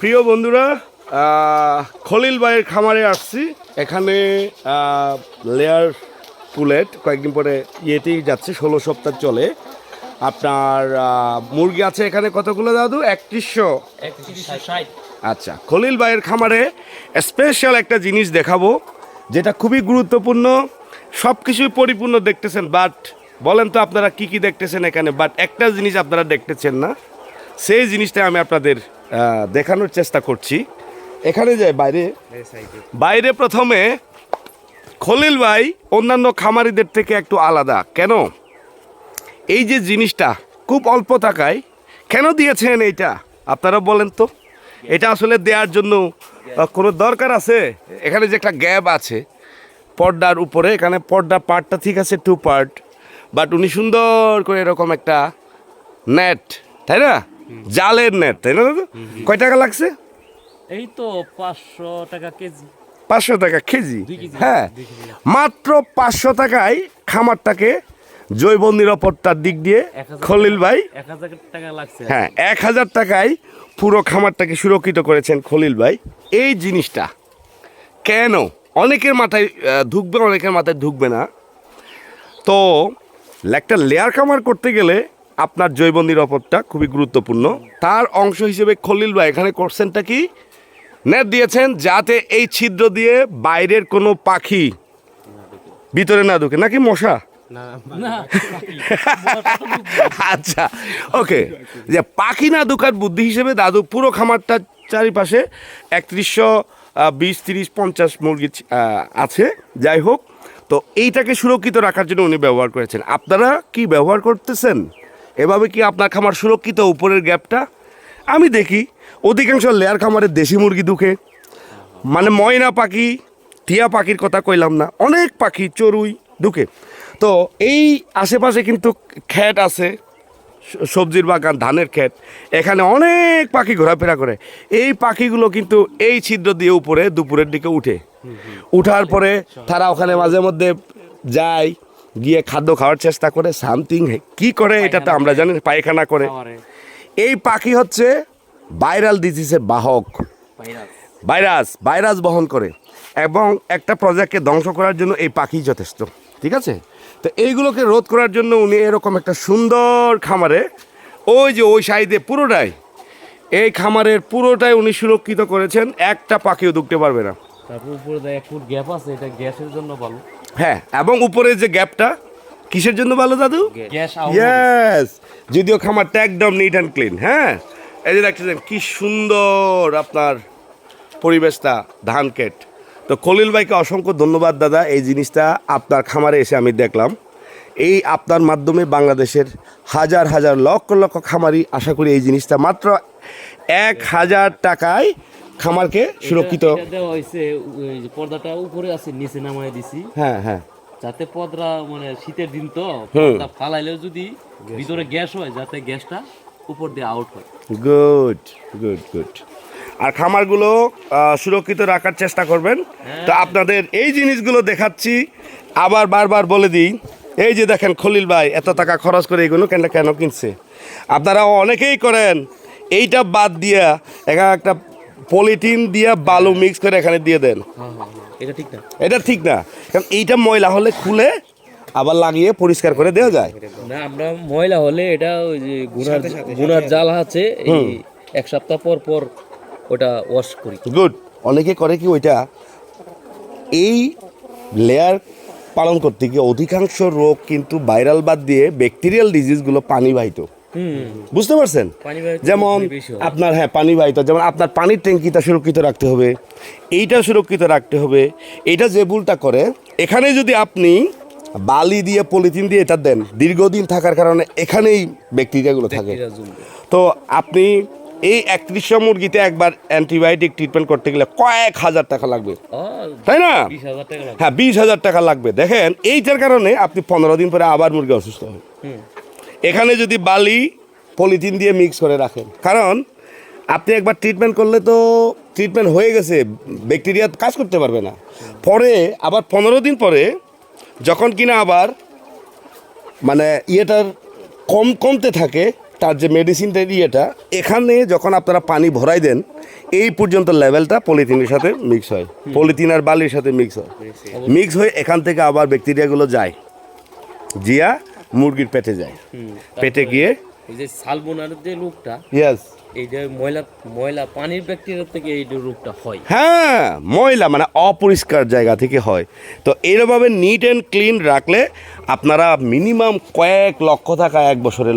প্রিয় বন্ধুরা খলিল ভাইয়ের খামারে আসছি। এখানে লেয়ার পুলেট কয়েকদিন পরে ইয়েতেই যাচ্ছে, ষোলো সপ্তাহ চলে। আপনার মুরগি আছে এখানে কতগুলো দাদু? একত্রিশশো? আচ্ছা খলিল ভাইয়ের খামারে স্পেশাল একটা জিনিস দেখাবো, যেটা খুবই গুরুত্বপূর্ণ। সব কিছুই পরিপূর্ণ দেখতেছেন বাট বলেন তো আপনারা কি কি দেখতেছেন এখানে? বাট একটা জিনিস আপনারা দেখতেছেন না। সেই জিনিসটা আমি আপনাদের দেখানোর চেষ্টা করছি। এখানে যে বাইরে বাইরে প্রথমে খলিল ভাই অন্যান্য খামারিদের থেকে একটু আলাদা। কেন? এই যে জিনিসটা খুব অল্প টাকায় কেন দিয়েছেন এইটা? আপনারা বলেন তো। এটা আসলে দেওয়ার জন্য কোনো দরকার আছে? এখানে যে একটা গ্যাপ আছে, পর্দার উপরে, এখানে পর্দা পার্টটা ঠিক আছে টু পার্ট বাট উনি সুন্দর করে এরকম একটা নেট তাই না? জালের নেট তাই না দাদা? কয় টাকা লাগছে? এই তো পাঁচশো টাকা কেজি। পাঁচশো টাকা কেজি? হ্যাঁ। মাত্র পাঁচশো টাকায় খামারটাকে জৈব নিরাপত্তার দিক দিয়ে খলিল ভাই হ্যাঁ এক হাজার টাকায় পুরো খামারটাকে সুরক্ষিত করেছেন খলিল ভাই। এই জিনিসটা কেন? অনেকের মাথায় ঢুকবে অনেকের মাথায় ঢুকবে না। তো একটা লেয়ার খামার করতে গেলে আপনার জৈব নিরাপত্তা খুবই গুরুত্বপূর্ণ। তার অংশ হিসেবে খলিল ভাই এখানে করছেনটা কি? নেট দিয়েছেন যাতে এই ছিদ্র দিয়ে বাইরের কোনো পাখি ভিতরে না ঢুকে। নাকি মশা? আচ্ছা ওকে। যে পাখি না ঢোকার বুদ্ধি হিসেবে দাদু পুরো খামারটা চারিপাশে একত্রিশশো বিশ তিরিশ পঞ্চাশ মুরগি আছে। যাই হোক তো এইটাকে সুরক্ষিত রাখার জন্য উনি ব্যবহার করেছেন। আপনারা কি ব্যবহার করতেছেন? এভাবে কি আপনার খামার সুরক্ষিত উপরের গ্যাপটা? আমি দেখি, অধিকাংশ লেয়ার খামারে দেশি মুরগি ঢুকে মানে ময়না পাখি, টিয়া পাখির কথা কইলাম না, অনেক পাখি চড়ুই ঢুকে তো এই আশেপাশে কিন্তু খ্যাট আছে সবজির বাগান, ধানের ক্ষেত, এখানে অনেক পাখি ঘোরাফেরা করে। এই পাখিগুলো কিন্তু এই ছিদ্র দিয়ে উপরে, দুপুরের দিকে উঠে। উঠার পরে তারা ওখানে মাঝে মধ্যে যায় গিয়ে খাদ্য খাওয়ার চেষ্টা করে সামথিং কি করে এটা তো আমরা জানি পায়খানা করে। এই পাখি হচ্ছে ভাইরাল ডিজিজের বাহক। ভাইরাস। ভাইরাস বহন করে। এবং একটা প্রজাকে ধ্বংস করার জন্য এই পাখি যথেষ্ট ঠিক আছে? তো এইগুলোকে রোধ করার জন্য উনি এরকম একটা সুন্দর খামারে ওই যে ওই সাইডে পুরোটাই এই খামারের পুরোটাই উনি সুরক্ষিত করেছেন একটা পাখিও ঢুকতে পারবে না। তারপর উপরে দেয় এক ফুট গ্যাপ আছে এটা গ্যাসের জন্য ভালো। হ্যাঁ এবং উপরে যে গ্যাপটা কিসের জন্য ভালো দাদু? গ্যাস ইয়েস যদিও খামারটা একদম নিট অ্যান্ড ক্লিন হ্যাঁ? এই যে দেখতেছেন কি সুন্দর আপনার পরিবেশটা ধান কেট তো খলিল ভাইকে অসংখ্য ধন্যবাদ দাদা। এই জিনিসটা আপনার খামারে এসে আমি দেখলাম। এই আপনার মাধ্যমে বাংলাদেশের হাজার হাজার লক্ষ লক্ষ খামারি আশা করি এই জিনিসটা মাত্র এক হাজার টাকায় খামারকে সুরক্ষিত দেওয়া হয়েছে ওই যে পর্দাটা উপরে আছে নিচে নামায় দিছি। হ্যাঁ হ্যাঁ। যাতে পর্দা মানে শীতের দিন তো হুম। পর্দা ফালাইলেও যদি ভিতরে গ্যাস হয় যাতে গ্যাসটা উপর দিয়ে আউট হয়। গুড গুড গুড আর খামারগুলো সুরক্ষিত রাখার চেষ্টা করবেন। তো আপনাদের এই জিনিসগুলো দেখাচ্ছি। আবার বারবার বলে দিই এই যে দেখেন খলিল ভাই এত টাকা খরচ করে এগুলো কেন কেন কিনছে? আপনারা অনেকেই করেন এইটা বাদ দিয়া এখানে একটা পলিথিন দিয়ে বালু মিক্স করে এখানে দিয়ে দেন। এটা ঠিক না? এটা ঠিক না। কারণ এইটা ময়লা হলে খুলে আবার লাগিয়ে পরিষ্কার করে দেওয়া যায়। না আমরা ময়লা হলে এটা ওই যে গুনার গুনার জাল আছে এই এক সপ্তাহ পর পর ওটা ওয়াশ করি। গুড অনেকে করে কি ওইটা? এই লেয়ার পালন করতে গিয়ে অধিকাংশ রোগ কিন্তু ভাইরাল বাদ দিয়ে ব্যাকটেরিয়াল ডিজিজগুলো পানিবাহিত হুম বুঝতে পারছেন? যেমন হয়। আপনার হ্যাঁ পানি বাহিত যেমন আপনার পানির ট্যাঙ্কিটা সুরক্ষিত রাখতে হবে এইটা সুরক্ষিত রাখতে হবে। এটা যে ভুলটা করে এখানে যদি আপনি বালি দিয়ে পলিথিন দিয়ে এটা দেন দীর্ঘদিন থাকার কারণে এখানেই ব্যাকটেরিয়াগুলো থাকে। তো আপনি এই একত্রিশশো মুরগিতে একবার অ্যান্টিবায়োটিক ট্রিটমেন্ট করতে গেলে কয়েক হাজার টাকা লাগবে। তাই না? হ্যাঁ বিশ হাজার টাকা লাগবে। দেখেন এইটার কারণে আপনি পনেরো দিন পরে আবার মুরগি অসুস্থ হবে হুম। এখানে যদি বালি পলিথিন দিয়ে মিক্স করে রাখেন। কারণ আপনি একবার ট্রিটমেন্ট করলে তো ট্রিটমেন্ট হয়ে গেছে ব্যাকটেরিয়া কাজ করতে পারবে না। পরে আবার পনেরো দিন পরে যখন কিনা আবার মানে ইয়েটার কম কমতে থাকে তার যে মেডিসিনটা ইয়েটা এখানে যখন আপনারা পানি ভরাই দেন এই পর্যন্ত লেভেলটা পলিথিনের সাথে মিক্স হয়। পলিথিন আর বালির সাথে মিক্স হয়। মিক্স হয়ে এখান থেকে আবার ব্যাকটেরিয়াগুলো যায়। জিয়া মুরগির পেটে যায়। পেটে গিয়ে ওই যে সালবোনার যে রোগটা ইয়েস এই যে ময়লা ময়লা পানির ব্যাকটেরিয়া থেকে এই রোগটা হয়। হ্যাঁ ময়লা মানে অপরিষ্কার জায়গা থেকে হয়। তো এরভাবে নিট অ্যান্ড ক্লিন রাখলে আপনারা মিনিমাম কয়েক লক্ষ টাকা এক বছরে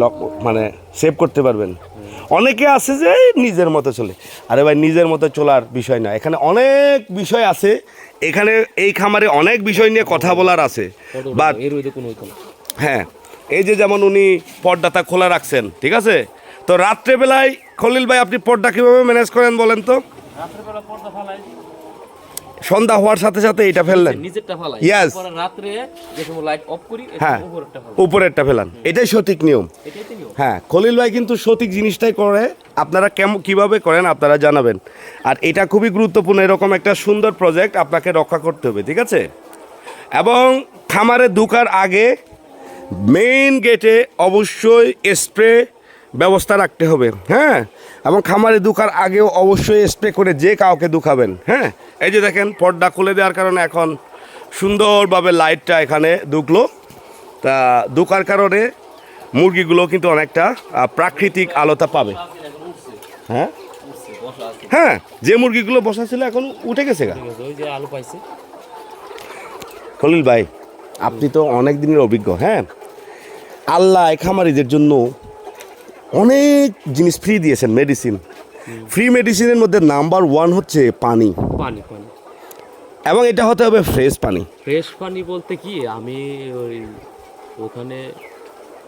মানে সেভ করতে পারবেন। অনেকে আছে যে নিজের মতো চলে। আরে ভাই নিজের মতো চলার বিষয় না। এখানে অনেক বিষয় আছে। এখানে এই খামারে অনেক বিষয় নিয়ে কথা বলার আছে। বাট হ্যাঁ এই যে যেমন উনি পর্দাটা খোলা রাখছেন ঠিক আছে? তো রাত্রেবেলায় খলিল ভাই আপনি পর্দা কীভাবে ম্যানেজ করেন বলেন তো? পর্দা সন্ধ্যা হওয়ার সাথে সাথে এটা ফেললেন। নিজেরটা ফালাই। রাত্রে লাইট অফ করি হ্যাঁ। উপরেরটা ফেলান। এটাই সঠিক নিয়ম। হ্যাঁ খলিল ভাই কিন্তু সঠিক জিনিসটাই করে। আপনারা কেমন কীভাবে করেন আপনারা জানাবেন। আর এটা খুবই গুরুত্বপূর্ণ এরকম একটা সুন্দর প্রজেক্ট আপনাকে রক্ষা করতে হবে ঠিক আছে? এবং খামারে ঢুকার আগে মেইন গেটে অবশ্যই স্প্রে ব্যবস্থা রাখতে হবে হ্যাঁ? এবং খামারে ঢুকার আগেও অবশ্যই স্প্রে করে যে কাউকে দুখাবেন হ্যাঁ? এই যে দেখেন পর্দা খুলে দেওয়ার কারণে এখন সুন্দরভাবে লাইটটা এখানে ঢুকলো। তা ঢুকার কারণে মুরগিগুলো কিন্তু অনেকটা প্রাকৃতিক আলোতা পাবে। হ্যাঁ? হ্যাঁ যে মুরগিগুলো বসা ছিল এখন উঠে গেছে গা। খলিল ভাই আপনি তো অনেক দিনের অভিজ্ঞ হ্যাঁ? আল্লাহ খামারিদের জন্য অনেক জিনিস ফ্রি দিয়েছেন মেডিসিন ফ্রি মেডিসিনের মধ্যে নাম্বার ওয়ান হচ্ছে পানি। পানি পানি। এবং এটা হতে হবে ফ্রেশ পানি। ফ্রেশ পানি বলতে কি আমি ওই ওখানে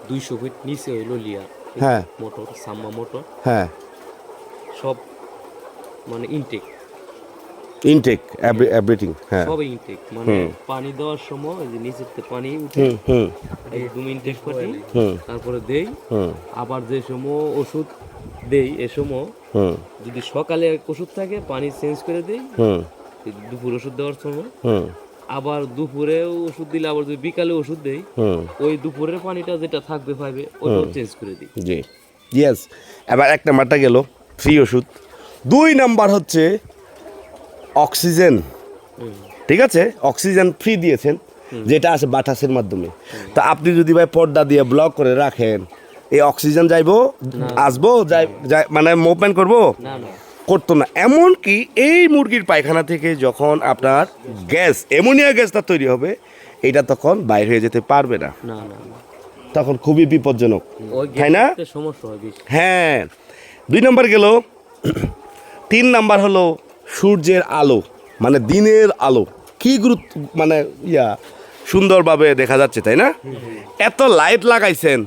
দুইশো ফিট নিচে হইল লিয়া। হ্যাঁ। মোটর সাম্মা মোটর। হ্যাঁ। সব মানে ইনটেক ইনটেক এভরিথিং হ্যাঁ। সব ইনটেক মানে পানি দেওয়ার সময় যে নিচের থেকে পানি উঠে হুম হুম। একদম ইনটেক পানি তারপরে দেই। হুম। আবার যে সময় ওষুধ দেই এ সময় যদি সকালে ওষুধ থাকে পানি চেঞ্জ করে দেই হুম। দুপুর ওষুধ দেওয়ার সময়। হুম। আবার দুপুরে ওষুধ দিলে আবার যদি বিকালে ওষুধ দেই ওই দুপুরের পানিটা যেটা থাকবে পাইবে ওটাও চেঞ্জ করে দিই। জি। ইয়েস এবার এক নাম্বারটা গেল ফ্রি ওষুধ। দুই নাম্বার হচ্ছে অক্সিজেন। ঠিক আছে? অক্সিজেন ফ্রি দিয়েছেন যেটা আছে বাতাসের মাধ্যমে। তা আপনি যদি ভাই পর্দা দিয়ে ব্লক করে রাখেন এই অক্সিজেন যাইবো আসব যাই যাই- মানে মুভমেন্ট করব? করতো না। এমনকি এই মুরগির পায়খানা থেকে যখন আপনার গ্যাস অ্যামোনিয়া গ্যাসটা তৈরি হবে এটা তখন বাইরে হয়ে যেতে পারবে না। তখন খুবই বিপজ্জনক। তাই না? হয় হ্যাঁ। দুই নাম্বার গেল তিন নাম্বার হলো সূর্যের আলো মানে দিনের আলো। কি গুরুত্ব মানে ইয়া সুন্দরভাবে দেখা যাচ্ছে তাই না? এত লাইট লাগাইছেন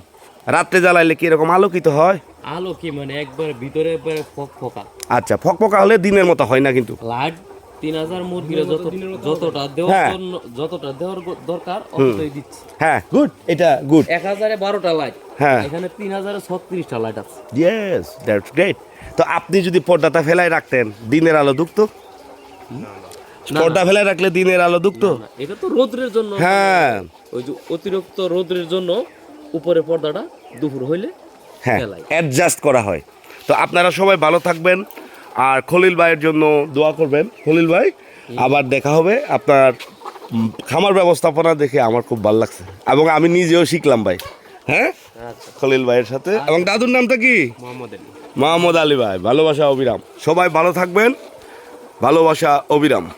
রাত্রে জ্বালাইলে কি এরকম আলোকিত হয়? আলো কি মানে একবার ভিতরে ফক ফকা। আচ্ছা ফকফকা হলে দিনের মতো হয় না কিন্তু। লাইট তিন হাজার মুরগির যতটা দেওয়ার হ্যাঁ। জন্য যতটা দেওয়ার দরকার অতটাই দিচ্ছি। হ্যাঁ গুড এটা গুড এক হাজারে বারোটা লাইট হ্যাঁ। এখানে তিন হাজারে ছত্রিশটা লাইট আছে। ইয়েস দ্যাটস গ্রেট তো আপনি যদি পর্দাটা ফেলাই রাখতেন দিনের আলো দুখতো? পর্দা ফেলাই রাখলে দিনের আলো দুখতো? না, এটা তো রোদ্রের জন্য। হ্যাঁ। ওই যে অতিরিক্ত রোদ্রের জন্য উপরে পর্দাটা দুপুর হইলে হ্যাঁ। অ্যাডজাস্ট করা হয়। তো আপনারা সবাই ভালো থাকবেন। আর খলিল ভাইয়ের জন্য দোয়া করবেন। খলিল ভাই আবার দেখা হবে আপনার খামার ব্যবস্থাপনা দেখে আমার খুব ভালো লাগছে। এবং আমি নিজেও শিখলাম ভাই। হ্যাঁ? আচ্ছা। খলিল ভাইয়ের সাথে। এবং দাদুর নামটা কি? মোহাম্মদ আলী ভাই ভালোবাসা অবিরাম। সবাই ভালো থাকবেন। ভালোবাসা অবিরাম।